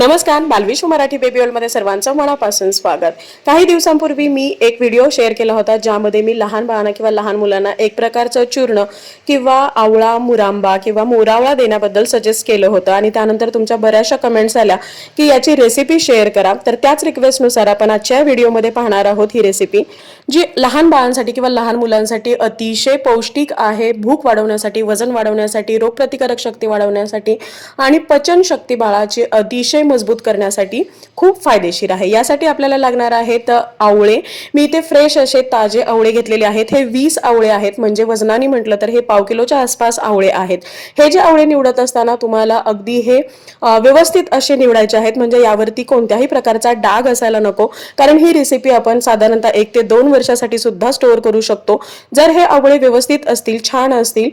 नमस्कार बालविश्व मराठी बेबी मध्ये सर्वांचं मनापासून स्वागत. काही दिवसांपूर्वी मी एक व्हिडिओ शेअर केला होता ज्यामध्ये मी लहान बाळांना किंवा लहान मुलांना एक प्रकारचं चूर्ण किंवा आवळा मुरांबा किंवा मोरावळा देण्याबद्दल सजेस्ट केलं होतं. आणि त्यानंतर तुमच्या बऱ्याचशा कमेंट्स आल्या की याची रेसिपी शेअर करा. तर त्याच रिक्वेस्टनुसार आपण आजच्या व्हिडिओमध्ये पाहणार आहोत ही रेसिपी जी लहान बाळांसाठी किंवा लहान मुलांसाठी अतिशय पौष्टिक आहे. भूक वाढवण्यासाठी वजन वाढवण्यासाठी रोगप्रतिकारक शक्ती वाढवण्यासाठी आणि पचन शक्ती बाळाची अतिशय मजबूत करण्यासाठी खूप फायदेशीर आहे. यासाठी आपल्याला लागणार आहेत आवळे. मी इथे फ्रेश असे ताजे आवळे घेतलेले आहेत. हे वीस आवळे आहेत. म्हणजे वजनाने म्हटलं तर हे पाव किलोच्या आसपास आवळे आहेत. हे जे आवळे निवडत असताना तुम्हाला अगदी हे व्यवस्थित असे निवडायचे आहेत. म्हणजे यावरती कोणत्याही प्रकारचा डाग असायला नको. कारण ही रेसिपी आपण साधारणतः एक ते दोन वर्षासाठी सुद्धा स्टोअर करू शकतो. जर हे आवळे व्यवस्थित असतील छान असतील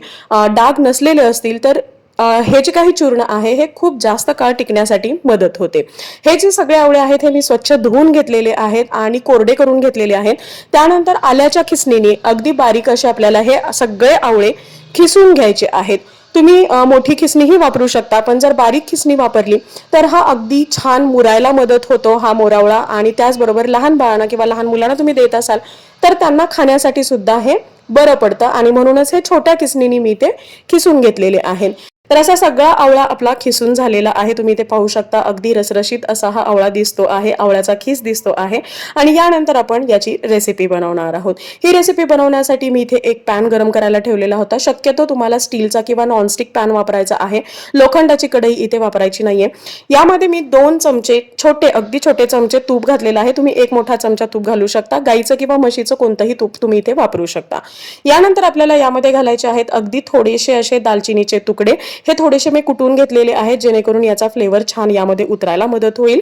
डाग नसलेले असतील तर हे जे काही चूर्ण आहे हे खूप जास्त काळ टिकण्यासाठी मदत होते. हे जे सगळे आवळे आहेत हे मी स्वच्छ धुवून घेतलेले आहेत आणि कोरडे करून घेतलेले आहेत. त्यानंतर आल्याच्या खिसणीने अगदी बारीक असे आपल्याला हे सगळे आवळे खिसून घ्यायचे आहेत. तुम्ही मोठी खिसणीही वापरू शकता पण जर बारीक खिसणी वापरली तर हा अगदी छान मुरायला मदत होतो हा मोरावळा. आणि त्याचबरोबर लहान बाळांना किंवा लहान मुलांना तुम्ही देत असाल तर त्यांना खाण्यासाठी सुद्धा हे बरं पडतं. आणि म्हणूनच हे छोट्या किसणीने मी ते खिसून घेतलेले आहेत. तर असा सगळा आवळा आपला खिसून झालेला आहे. तुम्ही ते पाहू शकता अगदी रसरशीत असा हा आवळा दिसतो आहे. आवळ्याचा खिस दिसतो आहे. आणि यानंतर आपण याची रेसिपी बनवणार आहोत. ही रेसिपी बनवण्यासाठी मी इथे एक पॅन गरम करायला ठेवलेला होता. शक्यतो तुम्हाला स्टीलचा किंवा नॉनस्टिक पॅन वापरायचा आहे. लोखंडाची कढई इथे वापरायची नाहीये. यामध्ये मी दोन चमचे छोटे अगदी छोटे चमचे तूप घातलेलं आहे. तुम्ही एक मोठा चमचा तूप घालू शकता. गाईचं किंवा म्हशीचं कोणतंही तूप तुम्ही इथे वापरू शकता. यानंतर आपल्याला यामध्ये घालायचे आहेत अगदी थोडेसे असे दालचिनीचे तुकडे. हे थोडेसे मी कुटून घेतलेले आहेत जेणेकरून याचा फ्लेवर छान यामध्ये उतरायला मदत होईल.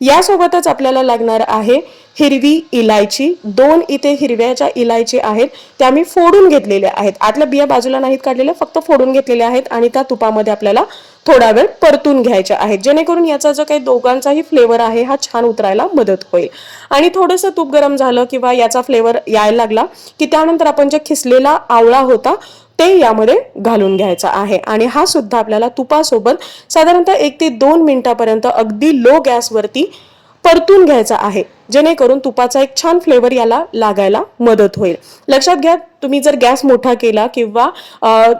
यासोबतच आपल्याला लागणार आहे हिरवी इलायची. दोन इथे हिरव्याच्या इलायची आहेत त्या मी फोडून घेतलेल्या आहेत. आतल्या बिया बाजूला नाहीत काढलेल्या फक्त फोडून घेतलेल्या आहेत आणि त्या तुपामध्ये आपल्याला थोडा वेळ परतून घ्यायच्या आहेत. जेणेकरून याचा जो काही दोघांचाही फ्लेवर आहे हा छान उतरायला मदत होईल. आणि थोडंसं तूप गरम झालं किंवा याचा फ्लेवर यायला लागला की त्यानंतर आपण जे खिसलेला आवळा होता ते यामध्ये घालून घ्यायचं आहे. आणि हा सुद्धा आपल्याला तुपासोबत साधारणतः एक ते दोन मिनिटापर्यंत अगदी लो गॅसवरती परतून घ्यायचा आहे. जेणेकरून तुपाचा एक छान फ्लेवर याला लागायला मदत होईल. लक्षात घ्या तुम्ही जर गॅस मोठा केला किंवा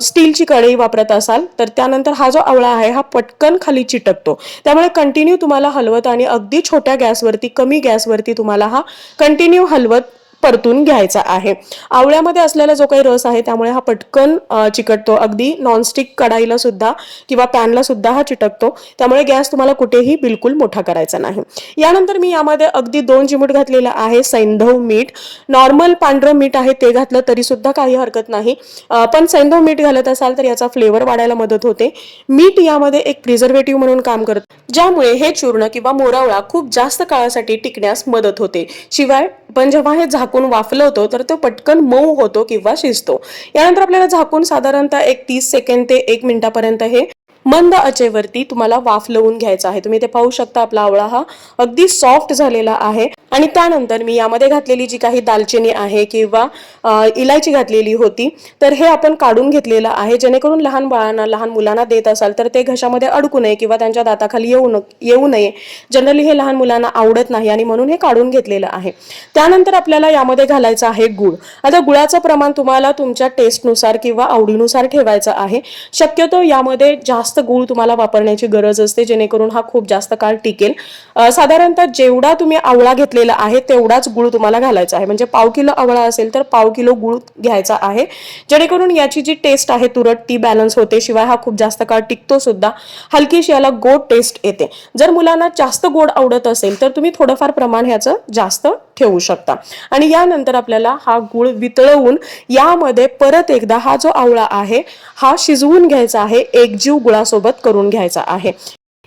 स्टीलची कढई वापरत असाल तर त्यानंतर हा जो आवळा आहे हा पटकन खाली चिटकतो. त्यामुळे कंटिन्यू तुम्हाला हलवत आणि अगदी छोट्या गॅसवरती कमी गॅसवरती तुम्हाला हा कंटिन्यू हलवत परतून घ्यायचा आहे. आवळ्यामध्ये असलेला जो काही रस आहे त्यामुळे हा पटकन चिकटतो. अगदी नॉनस्टिक कढाईला सुद्धा किंवा पॅनला सुद्धा हा चिटकतो. त्यामुळे गॅस तुम्हाला कुठेही बिलकुल मोठा करायचा नाही. यानंतर मी यामध्ये अगदी दोन चिमूट घातलेला आहे सैंधव मीठ. नॉर्मल पांढरं मीठ आहे ते घातलं तरी सुद्धा काही हरकत नाही. पण सैंधव मीठ घालत असाल तर याचा फ्लेवर वाढायला मदत होते. मीठ यामध्ये एक प्रिझर्वेटिव्ह म्हणून काम करत ज्यामुळे हे चूर्ण किंवा मोरावळा खूप जास्त काळासाठी टिकण्यास मदत होते. शिवाय पण जेव्हा हे झाकून वाफलवतो तर तो पटकन मऊ होतो किंवा शिजतो. यानंतर आपल्याला झाकून साधारणतः एक तीस सेकंड ते एक मिनिटापर्यंत हे मंद आचेवरती तुम्हाला वाफ लावून घ्यायचा आहे. तुम्ही ते पाहू शकता आपला आवळा हा अगदी सॉफ्ट झालेला आहे. आणि त्यानंतर मी यामध्ये घातलेली जी काही दालचिनी आहे किंवा इलायची घातलेली होती तर हे आपण काढून घेतलेलं आहे. जेणेकरून लहान बाळांना लहान मुलांना देत असाल तर ते घशामध्ये अडकू नये किंवा त्यांच्या दाताखाली येऊ न येऊ नये. जनरली हे लहान मुलांना आवडत नाही आणि म्हणून हे काढून घेतलेलं आहे. त्यानंतर आपल्याला यामध्ये घालायचं आहे गुळ. आता गुळाचं प्रमाण तुम्हाला तुमच्या टेस्टनुसार किंवा आवडीनुसार ठेवायचं आहे. शक्यतो यामध्ये जास्त गुळ तुम्हाला वापरण्याची गरज असते जेणेकरून हा खूप जास्त काळ टिकेल. साधारणतः जेवढा तुम्ही आवळा घेतला घेतलेला आहे तेवढाच गुळ तुम्हाला घालायचा आहे. म्हणजे पाव किलो आवळा असेल तर पाव किलो गुळ घ्यायचा आहे. जेणेकरून याची जी टेस्ट आहे तुरट ती बॅलन्स होते. शिवाय हा खूप जास्त काळ टिकतो सुद्धा. हलकीशी याला गोड टेस्ट येते. जर मुलांना जास्त गोड आवडत असेल तर तुम्ही थोडंफार प्रमाण ह्याचं जास्त ठेवू शकता. आणि यानंतर आपल्याला हा गुळ वितळवून यामध्ये परत एकदा हा जो आवळा आहे हा शिजवून घ्यायचा आहे. एकजीव गुळासोबत करून घ्यायचा आहे.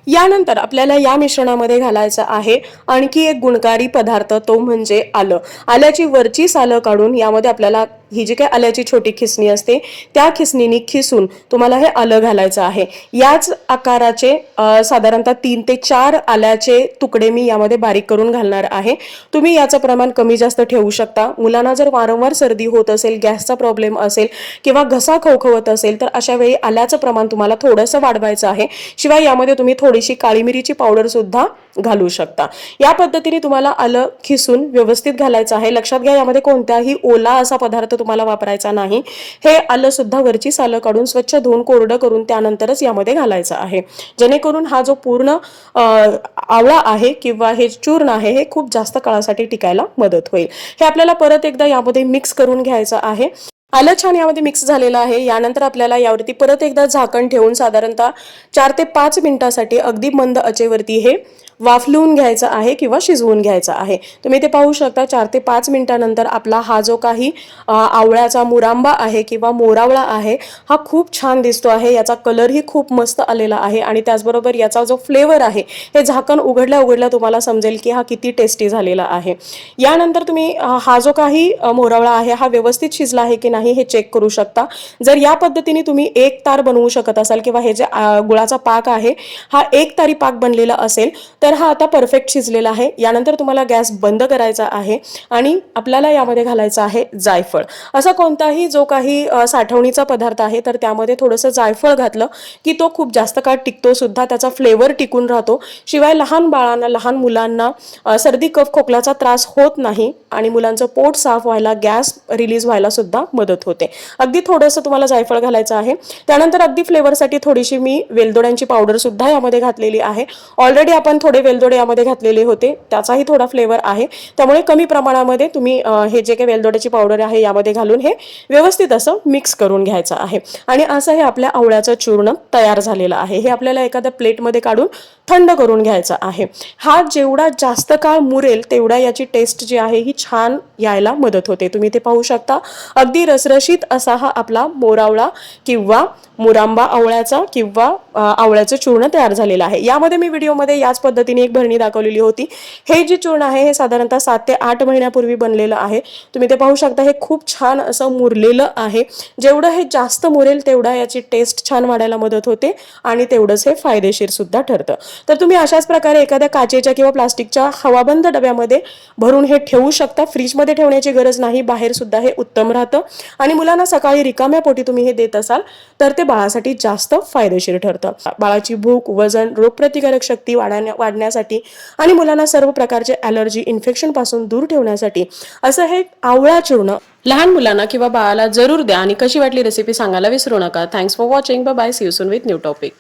यानंतर आपल्याला या मिश्रणामध्ये घालायचं आहे. आणखी एक गुणकारी पदार्थ तो म्हणजे आलं. आल्याची वरची सालं काढून यामध्ये आपल्याला ही जी काही आल्याची छोटी खिसणी असते त्या खिसणीने खिसून तुम्हाला हे आलं घालायचं आहे. याच आकाराचे साधारणतः तीन ते चार आल्याचे तुकडे मी यामध्ये बारीक करून घालणार आहे. तुम्ही याचं प्रमाण कमी जास्त ठेवू शकता. मुलांना जर वारंवार सर्दी होत असेल गॅसचा प्रॉब्लेम असेल किंवा घसा खवखवत असेल तर अशा वेळी आल्याचं प्रमाण तुम्हाला थोडंसं वाढवायचं आहे. शिवाय यामध्ये तुम्ही थोडीशी काळी मिरीची पावडर सुद्धा घालू शकता. या पद्धतीने तुम्हाला आलं खिसून व्यवस्थित घालायचं आहे. लक्षात घ्या यामध्ये कोणताही ओला असा पदार्थ तुम्हाला वापरायचा नाही. हे आलं सुद्धा वरची सालं काढून स्वच्छ धुवून कोरडं करून त्यानंतरच यामध्ये घालायचं आहे. जेणेकरून हा जो पूर्ण आवळा आहे किंवा हे चूर्ण आहे हे खूप जास्त काळासाठी टिकायला मदत होईल. हे आपल्याला परत एकदा यामध्ये मिक्स करून घ्यायचं आहे. आलं छान यामध्ये मिक्स झालेलं आहे. यानंतर आपल्याला यावरती परत एकदा झाकण ठेवून साधारणतः चार ते पाच मिनिटासाठी अगदी मंद आचेवरती हे वाफलवून घ्यायचं आहे किंवा शिजवून घ्यायचं आहे. तुम्ही ते पाहू शकता चार ते पाच मिनिटानंतर आपला हा जो काही आवळ्याचा मुरांबा आहे किंवा मोरावळा आहे हा खूप छान दिसतो आहे. याचा कलरही खूप मस्त आलेला आहे आणि त्याचबरोबर याचा जो फ्लेवर आहे हे झाकण उघडल्या उघडल्या तुम्हाला समजेल की हा किती टेस्टी झालेला आहे. यानंतर तुम्ही हा जो काही मोरावळा आहे हा व्यवस्थित शिजला आहे की नाही हे चेक करू शकता. जर या पद्धतीने तुम्ही एक तार बनवू शकत असाल किंवा हे जे गुळाचा पाक आहे हा एक तारी पाक बनलेला असेल तर हा आता परफेक्ट शिजलेला आहे. यानंतर तुम्हाला गॅस बंद करायचा आहे आणि आपल्याला यामध्ये घालायचं आहे जायफळ. असा कोणताही जो काही साठवणीचा पदार्थ आहे तर त्यामध्ये थोडंसं जायफळ घातलं की तो खूप जास्त काळ टिकतो सुद्धा त्याचा फ्लेवर टिकून राहतो. शिवाय लहान बाळांना लहान मुलांना सर्दी कफ खोकल्याचा त्रास होत नाही आणि मुलांचं पोट साफ व्हायला गॅस रिलीज व्हायला सुद्धा मदत होते. अगदी थोडंसं तुम्हाला जायफळ घालायचं आहे. त्यानंतर अगदी फ्लेवरसाठी थोडीशी मी वेलदोड्यांची पावडर सुद्धा यामध्ये घातलेली आहे. ऑलरेडी आपण थोडे वेलदोडे यामध्ये घातलेले होते. त्याचाही थोडा फ्लेवर आहे. त्यामुळे कमी प्रमाणामध्ये तुम्ही हे जे काही वेलदोड्याची पावडर आहे यामध्ये घालून हे व्यवस्थित असं मिक्स करून घ्यायचं आहे. आणि असं हे आपल्या आवळ्याचं चूर्ण तयार झालेलं आहे. हे आपल्याला एखाद्या प्लेटमध्ये काढून थंड करून घ्यायचं आहे. हा जेवढा जास्त काळ मुरेल तेवढा याची टेस्ट जी आहे ही छान यायला मदत होते. तुम्ही ते पाहू शकता. अगदी रसरशीत असा हा आपला मोरावळा किंवा मुरांबा आवळ्याचा किंवा आवळ्याचं चूर्ण तयार झालेलं आहे. यामध्ये मी व्हिडिओमध्ये याच पद्धतीने एक भरणी दाखवलेली होती. हे जे चूर्ण आहे हे साधारणतः सात ते आठ महिन्यापूर्वी बनलेलं आहे. तुम्ही ते पाहू शकता हे खूप छान असं मुरलेलं आहे. जेवढं हे जास्त मुरेल तेवढा याची टेस्ट छान वाढायला मदत होते आणि तेवढंच हे फायदेशीर सुद्धा ठरतं. तर तुम्ही अशाच प्रकारे एखाद्या काचेच्या किंवा प्लास्टिकच्या हवाबंद डब्यामध्ये भरून हे ठेवू शकता. फ्रीजमध्ये ठेवण्याची गरज नाही बाहेर सुद्धा हे उत्तम राहतं. आणि मुलांना सकाळी रिकाम्या पोटी तुम्ही हे देत असाल तर ते बाळासाठी जास्त फायदेशीर ठरतं. बाळाची भूक वजन रोगप्रतिकारक शक्ती वाढण्या वाढण्यासाठी आणि मुलांना सर्व प्रकारचे ॲलर्जी इन्फेक्शनपासून दूर ठेवण्यासाठी असं हे आवळा चूर्ण. लहान मुलांना किंवा बाळाला जरूर द्या आणि कशी वाटली रेसिपी सांगायला विसरू नका. Thanks for watching bye see you soon with new topic